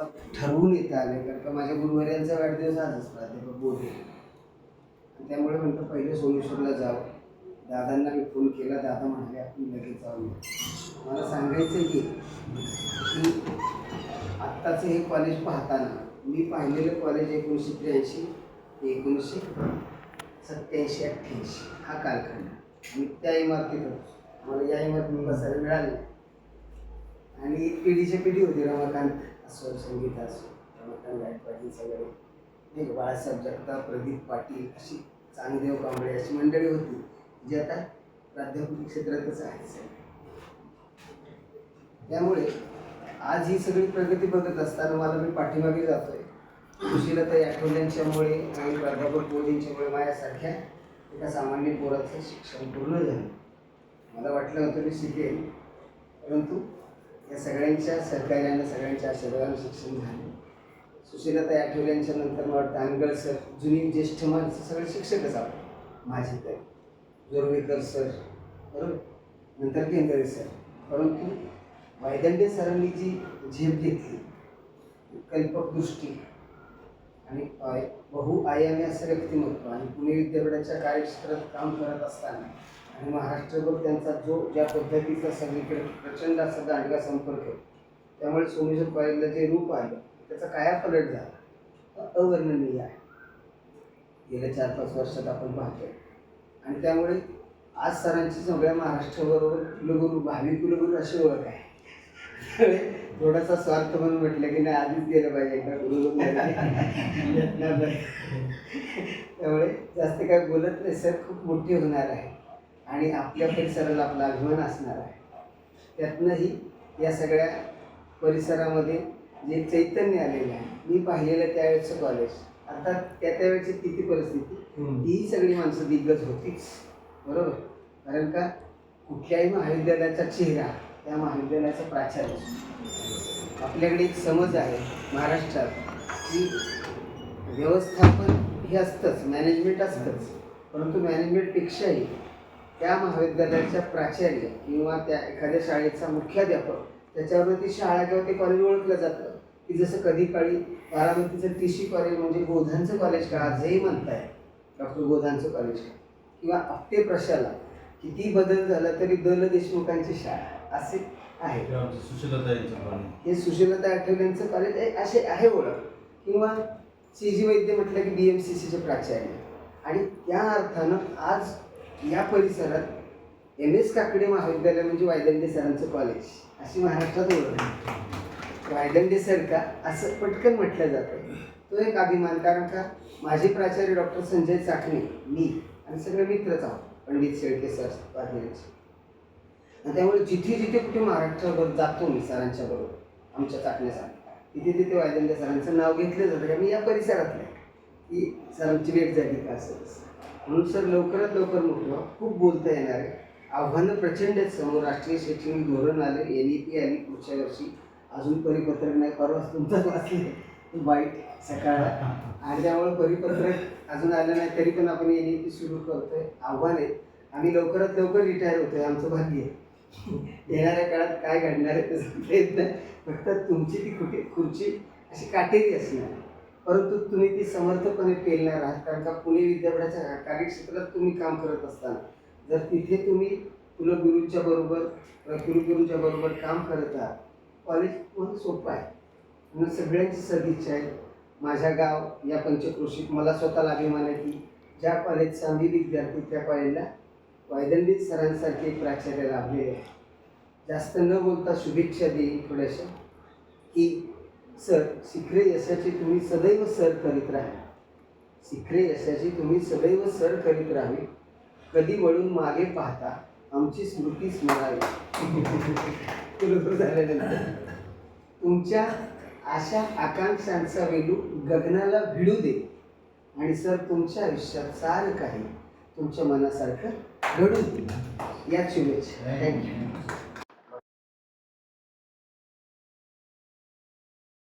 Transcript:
ठरवून येता आले कारण का माझ्या गुरुवाऱ्यांचा वाढदिवस आजच प्राध्यापक बोधे त्यामुळे म्हणतो पहिले सोमेश्वरला जाऊ. दादांना मी फोन केला दादा म्हणाले आपण लगेच जाऊया. मला सांगायचं की की आत्ताचं हे कॉलेज पाहताना मी पाहिलेलं कॉलेज एकोणीसशे त्र्याऐंशी ते एकोणीसशे सत्याऐंशी अठ्ठ्याऐंशी हा कालखंड. मी त्या इमारतीत होतो. मला या इमारतीत बसायला मिळाले आणि पिढीच्या पिढी होती रमाकांत असो संगीत असो रमाकांत गायकवाड ही सगळे. नाही बाळासाहेब जगताप प्रदीप पाटील अशी चांगदेव कांबळे अशी मंडळी होती जी आता प्राध्यापक क्षेत्रातच आहे सगळे. त्यामुळे आज ही सगळी प्रगती बघत असताना मला मी पाठीमागे जातोय. सुशीलताई आठवल्यांच्यामुळे आणि प्राध्यापक मोदींच्यामुळे माझ्यासारख्या एका सामान्य पोराचं शिक्षण पूर्ण झालं. मला वाटलं होतं मी शिकेल परंतु या सगळ्यांच्या सहकार्यानं सगळ्यांच्या आशीर्वादानं शिक्षण झाले. सुशीलता सुशीलताई आठवल्यांच्या नंतर मला वाटतं अनगळ सर जुनी ज्येष्ठ माणसं सगळे शिक्षकच आहोत. माझे तर. जोरवेकर सर बरोबर? नंतर केंद्रे सर. परंतु वायदंडे सरांनी जी झेप घेतली कल्पक दृष्टी आणि बहुआयामी असं व्यक्तिमत्व आणि पुणे विद्यापीठाच्या कार्यक्षेत्रात काम करत असताना आणि महाराष्ट्रभर त्यांचा जो ज्या पद्धतीचा सगळीकडे प्रचंड असा दांडगा संपर्क आहे त्यामुळे सोमेश्वर कॉलेजला जे रूप आलं त्याचा कायापलट झाला? तो अवर्णनीय आहे. गेल्या चार पाच वर्षात आपण पाहतोय. आणि त्यामुळे आज सरांची सगळ्या महाराष्ट्राबरोबर कुलगुरू भावी कुलगुरू अशी ओळख आहे. थोडासा स्वार्थ म्हणून म्हटलं की नाही आधीच गेलं पाहिजे एकदा कुलगुरू झाले. त्यामुळे जास्त काय बोलत नाही सर खूप मोठी होणार आहे. आणि आपल्या परिसराला आपला अभिमान असणार आहे. त्यातनंही या सगळ्या परिसरामध्ये जे चैतन्य आलेलं आहे मी पाहिलेलं त्यावेळेचं कॉलेज अर्थात त्या त्यावेळेची तिथी परिस्थिती? ही सगळी माणसं दिग्गज होतीच. बरोबर? कारण का? कुठल्याही महाविद्यालयाचा चेहरा त्या महाविद्यालयाचा प्राचार्य. आपल्याकडे एक समज आहे महाराष्ट्रात की व्यवस्थापन हे असतंच मॅनेजमेंट असतंच. परंतु मॅनेजमेंटपेक्षाही त्या महाविद्यालयाच्या प्राचार्य किंवा त्या एखाद्या शाळेचा मुख्याध्यापक त्याच्यावर ती शाळा किंवा ते कॉलेज ओळखलं जातं. की जसं कधी काळी बारामतीचं टीशी कॉलेज म्हणजे गोधांचं कॉलेज का आजही म्हणताय डॉक्टर गोधांचं कॉलेज का? किंवा आपटे प्रशाला किती बदल झाला तरी दल देशमुखांची शाळा असे आहे. हे सुशीलता आठवल्यांचं कॉलेज असे आहे ओळख. किंवा सी जी वैद्य म्हटलं की बी एम सी सीचे प्राचार्य. आणि त्या अर्थानं आज या परिसरात एम एस काकडे महाविद्यालय म्हणजे वायदंडे सरांचं कॉलेज अशी महाराष्ट्रात ओळख आहे. वायदंडे सर का? असं पटकन म्हटलं जातं तो एक अभिमान कारण का? माझे प्राचार्य डॉक्टर संजय चाकणे मी आणि सगळे मित्रच आहोत पंडित शेळके सर पाटीलचे आणि त्यामुळे जिथे जिथे कुठे महाराष्ट्रावर जातो मी सरांच्या बरोबर आमच्या चाकण्यासारखा तिथे तिथे वायदंडे सरांचं नाव घेतलं जातं कारण मी या परिसरातलं की सरांची भेट झाली का असं म्हणून सर लवकरात लवकर म्हटलं खूप बोलता येणार आहे. आव्हानं प्रचंड आहेत. समोर राष्ट्रीय शैक्षणिक धोरण आले एन ई पी आली पुढच्या वर्षी अजून परिपत्रक नाही. परवाच तुमचाच वाचले वाईट सकाळ. आणि त्यामुळे परिपत्रक अजून आलं नाही तरी पण आपण एन ई पी सुरू करतोय. आव्हान आहे आम्ही लवकरात लवकर रिटायर होतोय आमचं भाग्य आहे. येणाऱ्या काळात काय घडणार आहे ते सांगता येत नाही. फक्त तुमची ती कुठे खुर्ची अशी काटेरी असणार परंतु तुम्ही ती समर्थपणे पेलणार आहात कारण का पुणे विद्यापीठाच्या कार्यक्षेत्रात तुम्ही काम करत असताना जर तिथे तुम्ही कुलगुरूंच्या बरोबर अ, कुलगुरूंच्या बरोबर काम करत आहात कॉलेज म्हणून सोपं आहे. म्हणून सगळ्यांची सदिच्छा आहे. माझ्या गाव या पंचक्रोशीत मला स्वतःला अभिमान आहे की ज्या कॉलेज मी विद्यार्थी त्या कॉलेजला वायदंडी सरांसारखे प्राचार्य लाभलेले आहे. जास्त न बोलता शुभेच्छा देईन थोड्याशा. की सर शिखरे यशाची तुम्ही सदैव सर करीत राहा. शिखरे यशाची तुम्ही सदैव सर करीत राहावी. कधी वळून मागे पाहता आमची स्मृती स्मरावी. झाल्यानंतर. तुमच्या अशा आकांक्षांचा वेलू गगनाला भिडू दे. आणि सर तुमच्या आयुष्यात सारं काही तुमच्या मनासारखं घडू दे. याच शुभेच्छा. थँक्यू